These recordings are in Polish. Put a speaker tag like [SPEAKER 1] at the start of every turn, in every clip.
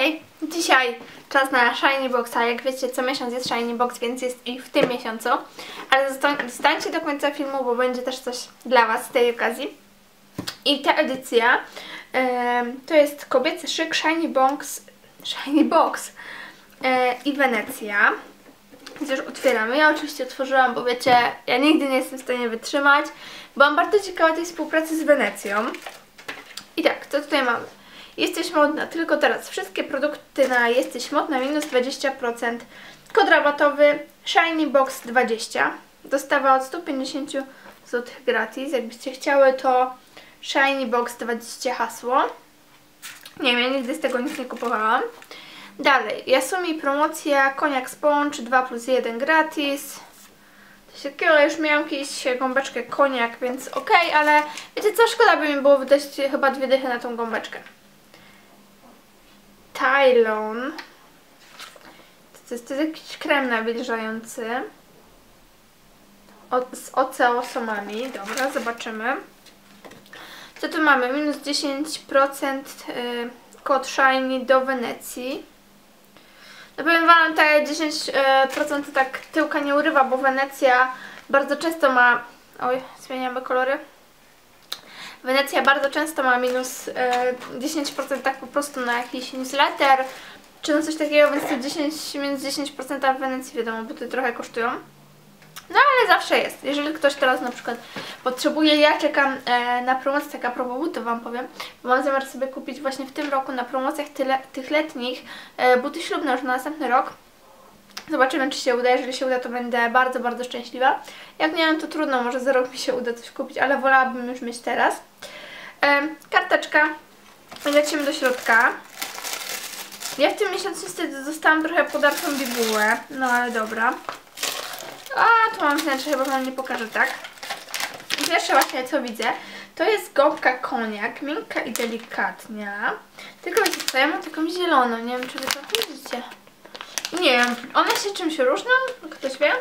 [SPEAKER 1] Hej! Dzisiaj czas na Shiny Boxa. Jak wiecie, co miesiąc jest Shiny Box, więc jest i w tym miesiącu. Ale zosta- zostańcie do końca filmu, bo będzie też coś dla Was z tej okazji. I ta edycja to jest kobiecy szyk Shiny Box, Shiny Box e, i Wenecja. Więc już otwieramy. Ja oczywiście otworzyłam, bo wiecie, ja nigdy nie jestem w stanie wytrzymać. Byłam bardzo ciekawa tej współpracy z Wenecją. I tak, co tutaj mamy? Jesteś modna, tylko teraz wszystkie produkty na Jesteś modna minus 20%. Kod rabatowy Shiny Box 20. Dostawa od 150 zł gratis. Jakbyście chciały to Shiny Box 20 hasło. Nie wiem, ja nigdy z tego nic nie kupowałam. Dalej, Yasumi promocja Koniak Sponge 2 plus 1 gratis. Coś takiego, ja już miałam kiedyś gąbeczkę koniak, więc okej, ale wiecie co, szkoda by mi było wydać chyba dwie dychy na tą gąbeczkę. Tylon. To jest, jakiś krem nawilżający. O, z oceosomami. Dobra, zobaczymy. Co tu mamy? Minus 10% y, kod Shiny do Wenecji. No powiem wam, te 10% to tak tyłka nie urywa, bo Wenecja bardzo często ma... Oj, zmieniamy kolory. Wenecja bardzo często ma minus e, 10% tak po prostu na jakiś newsletter, czy na coś takiego, więc te 10, minus 10% w Wenecji wiadomo, bo to trochę kosztują. No ale zawsze jest. Jeżeli ktoś teraz na przykład potrzebuje, ja czekam e, na promocję, taka propos butów Wam powiem, bo mam zamiar sobie kupić właśnie w tym roku na promocjach tyle, tych letnich e, buty ślubne już na następny rok. Zobaczymy, czy się uda. Jeżeli się uda, to będę bardzo, bardzo szczęśliwa. Jak nie wiem, to trudno, może za rok mi się uda coś kupić, ale wolałabym już mieć teraz. Karteczka. Lecimy do środka. Ja w tym miesiącu niestety dostałam trochę podartą bibułę, no ale dobra. A, tu mam wnętrze, chyba Wam nie pokażę, tak? Pierwsze właśnie, co widzę, to jest gąbka koniak, miękka i delikatnia. Tylko wiecie co, ja mam taką zieloną, nie wiem, czy Wy to widzicie. Nie wiem, one się czymś różnią, ktoś wie?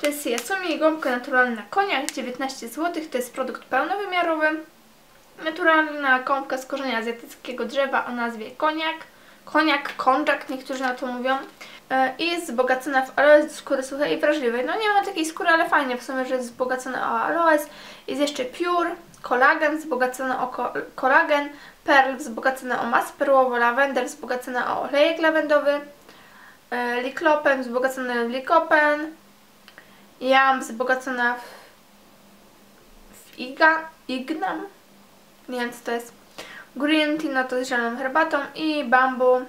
[SPEAKER 1] To jest Yasumi gąbka naturalna koniak, 19 zł, to jest produkt pełnowymiarowy. Naturalna gąbka z korzenia azjatyckiego drzewa o nazwie koniak. Koniak, konjak, niektórzy na to mówią. E, I jest wzbogacona w aloes do skóry suchej i wrażliwej. No nie ma takiej skóry, ale fajnie w sumie, że jest wzbogacona o aloes. Jest jeszcze Pure, kolagen wzbogacony o ko kolagen, Pearl wzbogacona o mas perłowo, lawender wzbogacona o olejek lawendowy, Liklopen wzbogacony w likopen, Jam wzbogacona w, w iga, ignam, nie wiem co to jest, Green tea, no to z zieloną herbatą i bambu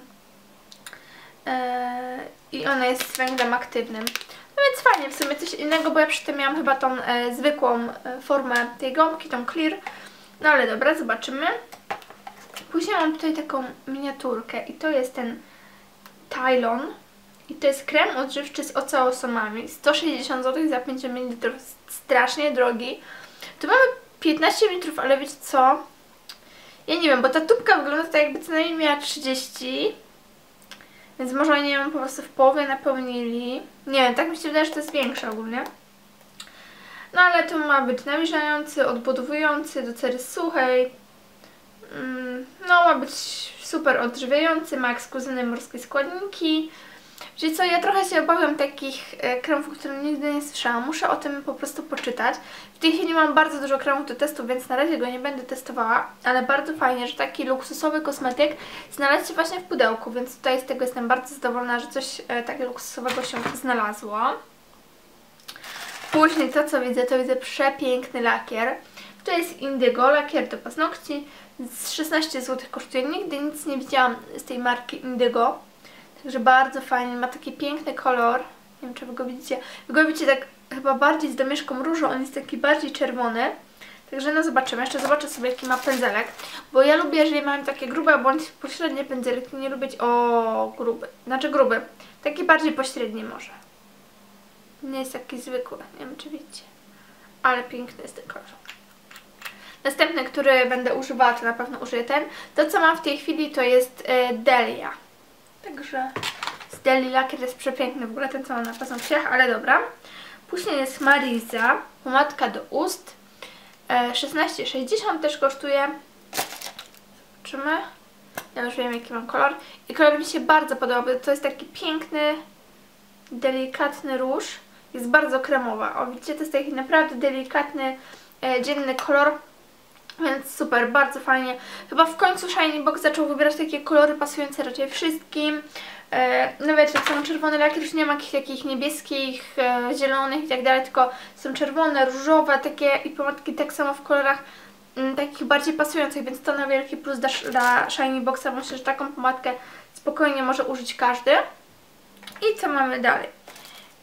[SPEAKER 1] Eee, i ona jest z węglem aktywnym. No więc fajnie, w sumie coś innego, bo ja przy tym miałam chyba tą e, zwykłą e, formę tej gąbki, tą clear. No ale dobra, zobaczymy. Później mam tutaj taką miniaturkę i to jest ten Tylon. I to jest krem odżywczy z oceosomami. 160 zł za 5 ml, strasznie drogi. Tu mamy 15 ml, ale wiecie co? Ja nie wiem, bo ta tubka wygląda tak jakby co najmniej miała 30 więc może oni ją po prostu w połowie napełnili. Nie wiem, tak mi się wydaje, że to jest większe ogólnie. No ale to ma być nawilżający, odbudowujący do cery suchej. Mm, no ma być super odżywiający, ma ekskluzywne morskie składniki. Wiecie co, ja trochę się obawiam takich e, kremów, które nigdy nie słyszałam. Muszę o tym po prostu poczytać. W tej chwili mam bardzo dużo kremów do testu, więc na razie go nie będę testowała, ale bardzo fajnie, że taki luksusowy kosmetyk znalazł się właśnie w pudełku, więc tutaj z tego jestem bardzo zadowolona, że coś e, takiego luksusowego się znalazło. Później to, co widzę, to widzę przepiękny lakier. To jest Indigo, lakier do paznokci. Z 16 zł kosztuje. Nigdy nic nie widziałam z tej marki Indigo. Także bardzo fajnie, ma taki piękny kolor. Nie wiem, czy wy go widzicie. Wy go widzicie tak chyba bardziej z domieszką różu, on jest taki bardziej czerwony. Także no zobaczymy. Jeszcze zobaczę sobie, jaki ma pędzelek. Bo ja lubię, jeżeli mam takie grube bądź pośrednie pędzelki, nie lubić o gruby. Znaczy gruby. Taki bardziej pośredni może. Nie jest taki zwykły. Nie wiem, czy widzicie. Ale piękny jest ten kolor. Następny, który będę używała, to na pewno użyję ten. To, co mam w tej chwili, to jest e, Delia. Także Deli lakier jest przepiękny, w ogóle ten co mam na paznokciach, ale dobra. Później jest Mariza, pomadka do ust. E, 16,60 też kosztuje. Zobaczymy. Ja już wiem jaki mam kolor. I kolor mi się bardzo podoba, to jest taki piękny, delikatny róż. Jest bardzo kremowa. O widzicie, to jest taki naprawdę delikatny, e, dzienny kolor. Więc super, bardzo fajnie. Chyba w końcu Shiny Box zaczął wybierać takie kolory pasujące raczej wszystkim. E, no wiecie, jak są czerwone lakier, już nie ma jakichś takich niebieskich, e, zielonych i tak dalej, tylko są czerwone, różowe, takie i pomadki tak samo w kolorach m, takich bardziej pasujących, więc to na wielki plus dla, dla Shiny Boxa. Myślę, że taką pomadkę spokojnie może użyć każdy. I co mamy dalej?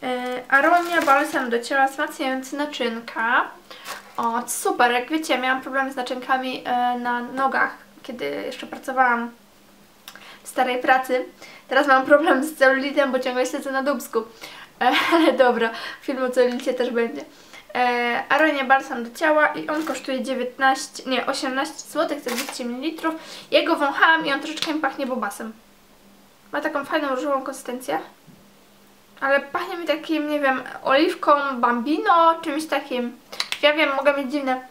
[SPEAKER 1] E, Aronia balsam do ciała wzmacniający naczynka. O, super, jak wiecie, miałam problemy z naczynkami e, na nogach, kiedy jeszcze pracowałam w starej pracy. Teraz mam problem z celulitem, bo ciągle siedzę na dubsku. E, ale dobra, film o celulicie też będzie. E, Aronia balsam do ciała i on kosztuje 19, nie, 18 zł za 200 ml. Ja wąchałam i on troszeczkę mi pachnie bobasem. Ma taką fajną różową konsystencję. Ale pachnie mi takim, nie wiem, oliwką bambino, czymś takim. Ja wiem, mogę mieć dziwne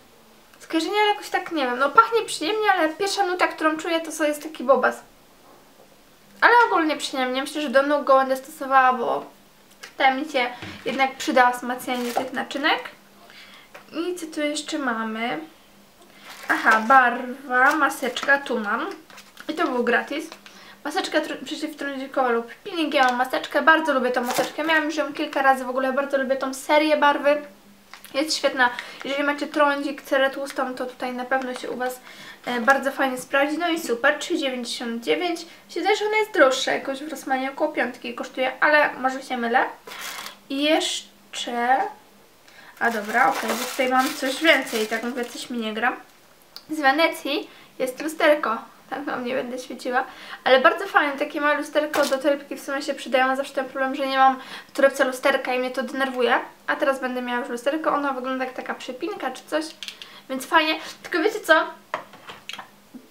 [SPEAKER 1] skojarzenia, ale jakoś tak, nie wiem, no pachnie przyjemnie, ale pierwsza nuta, którą czuję, to co jest taki bobas. Ale ogólnie przyjemnie. Myślę, że do nóg go będę stosowała, bo ta mi się jednak przyda wzmacnianie tych naczynek. I co tu jeszcze mamy? Aha, barwa, maseczka, tu mam. I to był gratis. Maseczka tr- przeciwtrądzikowa lub peeling. Ja mam maseczkę, bardzo lubię tą maseczkę. Miałam już ją kilka razy w ogóle, bardzo lubię tą serię barwy. Jest świetna. Jeżeli macie trądzik, cerę tłustą, to tutaj na pewno się u Was e, bardzo fajnie sprawdzi. No i super, 3,99. Się wydaje, że ona jest droższa, jakoś w Rossmanie około piątki kosztuje, ale może się mylę. I jeszcze... A dobra, okej, bo tutaj mam coś więcej, tak mówię, coś mi nie gra. Z Wenecji jest lusterko. Tak wam nie będę świeciła. Ale bardzo fajne, takie małe lusterko do torebki w sumie się przydają. Zawsze ten problem, że nie mam w torebce lusterka i mnie to denerwuje. A teraz będę miała już lusterko. Ono wygląda jak taka przypinka czy coś. Więc fajnie. Tylko wiecie co?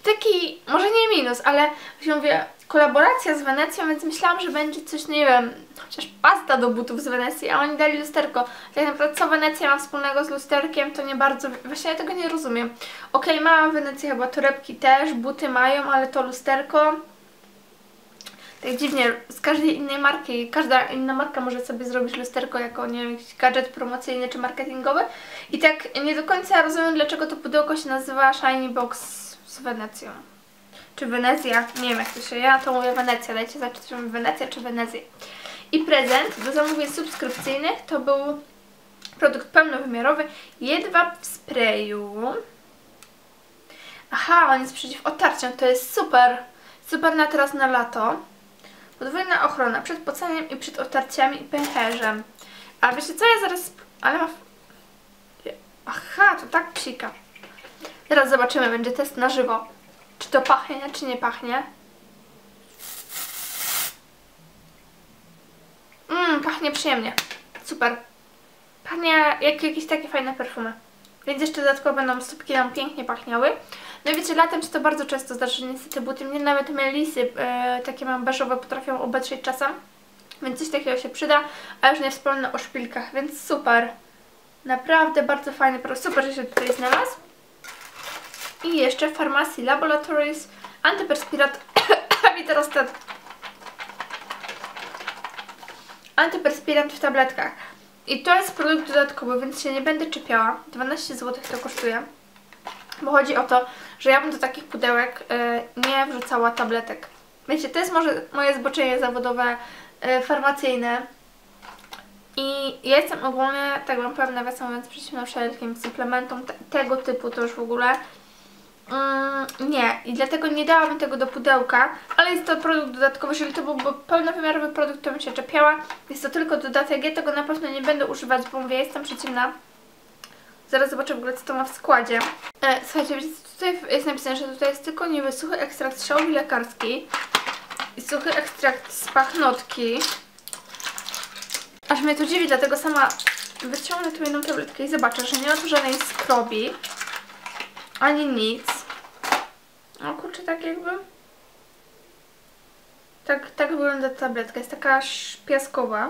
[SPEAKER 1] Taki, może nie minus, ale właśnie mówię, kolaboracja z Wenecją, więc myślałam, że będzie coś, nie wiem, chociaż pasta do butów z Wenecji, a oni dali lusterko. Tak naprawdę co Wenecja ma wspólnego z lusterkiem, to nie bardzo, właśnie ja tego nie rozumiem. Okej, okay, ma Wenecja chyba torebki też, buty mają, ale to lusterko... Tak dziwnie, z każdej innej marki, każda inna marka może sobie zrobić lusterko jako, nie wiem, jakiś gadżet promocyjny czy marketingowy. I tak nie do końca rozumiem, dlaczego to pudełko się nazywa Shiny Box z Wenecją. Czy Wenezja, nie wiem jak to się, ja to mówię Wenecja, dajcie znać, czy Wenecja czy Wenezja. I prezent do zamówień subskrypcyjnych to był produkt pełnowymiarowy Jedwab w sprayu. Aha, on jest przeciw otarciom, to jest super. Super na teraz na lato. Podwójna ochrona przed pocaniem i przed otarciami i pęcherzem. A wiecie co, ja zaraz... Ale ma... Aha, to tak psika. Teraz zobaczymy, będzie test na żywo. Czy to pachnie, czy nie pachnie. Mmm, pachnie przyjemnie. Super. Pachnie jak jakieś takie fajne perfumy. Więc jeszcze dodatkowo będą stópki nam pięknie pachniały. No i wiecie, latem się to bardzo często zdarza, że niestety buty mnie nawet melisy, e, takie mam beżowe, potrafią obetrzeć czasem. Więc coś takiego się przyda, a już nie wspomnę o szpilkach, więc super. Naprawdę bardzo fajny. Super, że się tutaj znalazł. I jeszcze Pharmacy Laboratories Antyperspirat... mi teraz ten... Antyperspirant w tabletkach. I to jest produkt dodatkowy, więc się nie będę czepiała. 12 zł to kosztuje. Bo chodzi o to, że ja bym do takich pudełek y, nie wrzucała tabletek. Wiecie, to jest może moje zboczenie zawodowe y, farmacyjne. I ja jestem ogólnie, tak wam powiem nawiasem mówiąc, przeciwna wszelkim suplementom te, tego typu to już w ogóle. Mm, nie, i dlatego nie dałabym tego do pudełka, ale jest to produkt dodatkowy, jeżeli to byłby pełnowymiarowy produkt, to bym się czepiała. Jest to tylko dodatek, ja tego na pewno nie będę używać, bo mówię, jestem przeciwna. Zaraz zobaczę w ogóle, co to ma w składzie. E, słuchajcie, wiecie, tutaj jest napisane, że tutaj jest tylko niby suchy ekstrakt z szałwi lekarskiej i suchy ekstrakt z pachnotki. Aż mnie to dziwi, dlatego sama wyciągnę tu jedną tabletkę i zobaczę, że nie ma tu żadnej skrobi ani nic. O kurczę, tak jakby... Tak, tak wygląda ta tabletka. Jest taka piaskowa.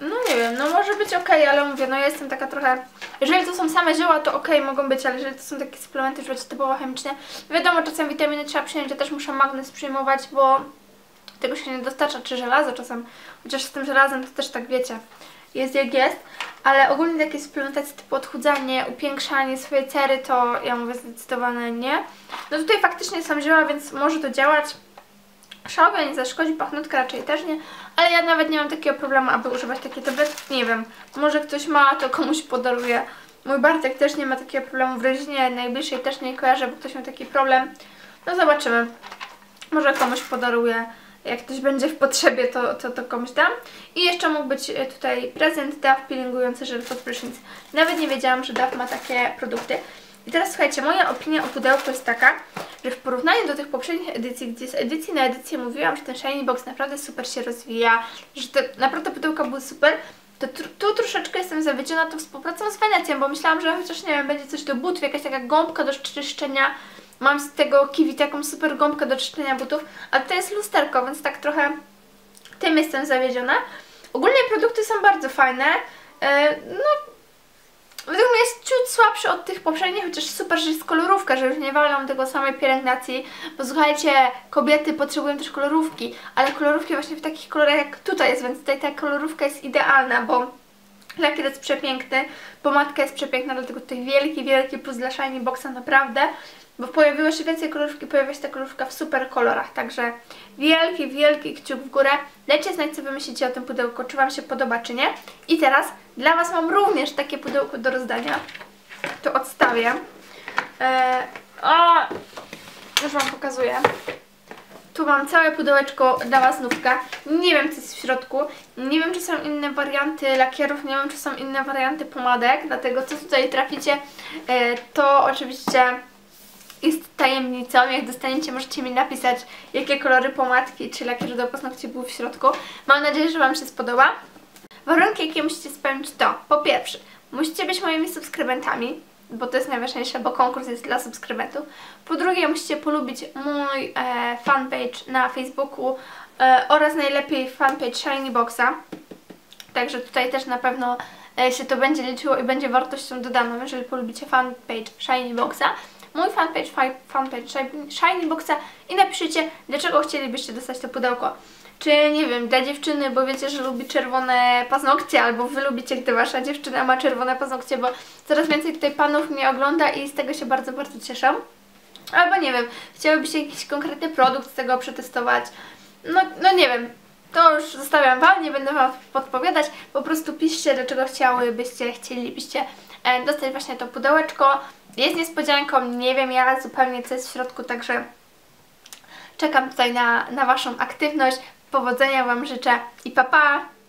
[SPEAKER 1] No nie wiem, no może być ok, ale mówię, no ja jestem taka trochę Jeżeli to są same zioła, to okej, mogą być, ale jeżeli to są takie suplementy, że typowo chemiczne, wiadomo, czasem witaminy trzeba przyjąć, ja też muszę magnez przyjmować, bo tego się nie dostarcza, czy żelazo czasem, chociaż z tym żelazem to też tak wiecie, jest jak jest, ale ogólnie takie suplementacje typu odchudzanie, upiększanie swojej cery, to ja mówię zdecydowane nie. No tutaj faktycznie są zioła, więc może to działać. Szałwia nie zaszkodzi, pachnutka raczej też nie, ale ja nawet nie mam takiego problemu, aby używać takiej tabletki, nie wiem, może ktoś ma, to komuś podaruje. Mój Bartek też nie ma takiego problemu, w rodzinie najbliższej też nie kojarzę, bo ktoś ma taki problem. No zobaczymy, może komuś podaruję jak ktoś będzie w potrzebie, to, to, to komuś dam. I jeszcze mógł być e, tutaj prezent DAF peelingujący żel pod prysznic. Nawet nie wiedziałam, że DAF ma takie produkty. I teraz słuchajcie, moja opinia o pudełku jest taka, że w porównaniu do tych poprzednich edycji, gdzie z edycji na edycję mówiłam, że ten Shiny Box naprawdę super się rozwija, że te naprawdę pudełka były super, to tu, tu troszeczkę jestem zawiedziona tą współpracą z Wenecją, bo myślałam, że chociaż nie wiem, będzie coś do butów, jakaś taka gąbka do czyszczenia Mam z tego kiwi taką super gąbkę do czyszczenia butów, a to jest lusterko, więc tak trochę tym jestem zawiedziona. Ogólnie produkty są bardzo fajne. E, no, według mnie jest ciut słabszy od tych poprzednich, chociaż super, że jest kolorówka, że już nie walą tego samej pielęgnacji, bo słuchajcie, kobiety potrzebują też kolorówki, ale kolorówki właśnie w takich kolorach jak tutaj jest, więc tutaj ta kolorówka jest idealna, bo lakier jest przepiękny, pomadka jest przepiękna, dlatego tutaj wielki, wielki plus dla Shiny Boxa naprawdę bo pojawiło się więcej kolorówki, pojawia się ta kolorówka w super kolorach, także wielki, wielki kciuk w górę. Dajcie znać, co Wy myślicie o tym pudełku, czy Wam się podoba, czy nie. I teraz dla Was mam również takie pudełko do rozdania. To odstawię. Eee, już Wam pokazuję. Tu mam całe pudełeczko dla Was nówka. Nie wiem, co jest w środku. Nie wiem, czy są inne warianty lakierów, nie wiem, czy są inne warianty pomadek, dlatego co tutaj traficie, e, to oczywiście jest tajemnicą. Jak dostaniecie, możecie mi napisać, jakie kolory pomadki czy lakieru do paznokci były w środku. Mam nadzieję, że Wam się spodoba. Warunki, jakie musicie spełnić to, po pierwsze, musicie być moimi subskrybentami, bo to jest najważniejsze, bo konkurs jest dla subskrybentów. Po drugie, musicie polubić mój e, fanpage na Facebooku e, oraz najlepiej fanpage Shiny Boxa. Także tutaj też na pewno e, się to będzie liczyło i będzie wartością dodaną, jeżeli polubicie fanpage Shiny Boxa mój fanpage, fanpage Shiny Boxa i napiszcie, dlaczego chcielibyście dostać to pudełko. Czy, nie wiem, dla dziewczyny, bo wiecie, że lubi czerwone paznokcie, albo wy lubicie, gdy wasza dziewczyna ma czerwone paznokcie, bo coraz więcej tutaj panów mnie ogląda i z tego się bardzo, bardzo cieszę. Albo nie wiem, chciałybyście jakiś konkretny produkt z tego przetestować. No, no nie wiem, to już zostawiam Wam, nie będę Wam podpowiadać. Po prostu piszcie, dlaczego chciałybyście, chcielibyście e, dostać właśnie to pudełeczko. Jest niespodzianką, nie wiem ja zupełnie co jest w środku, także czekam tutaj na, na Waszą aktywność. Powodzenia Wam życzę i pa pa!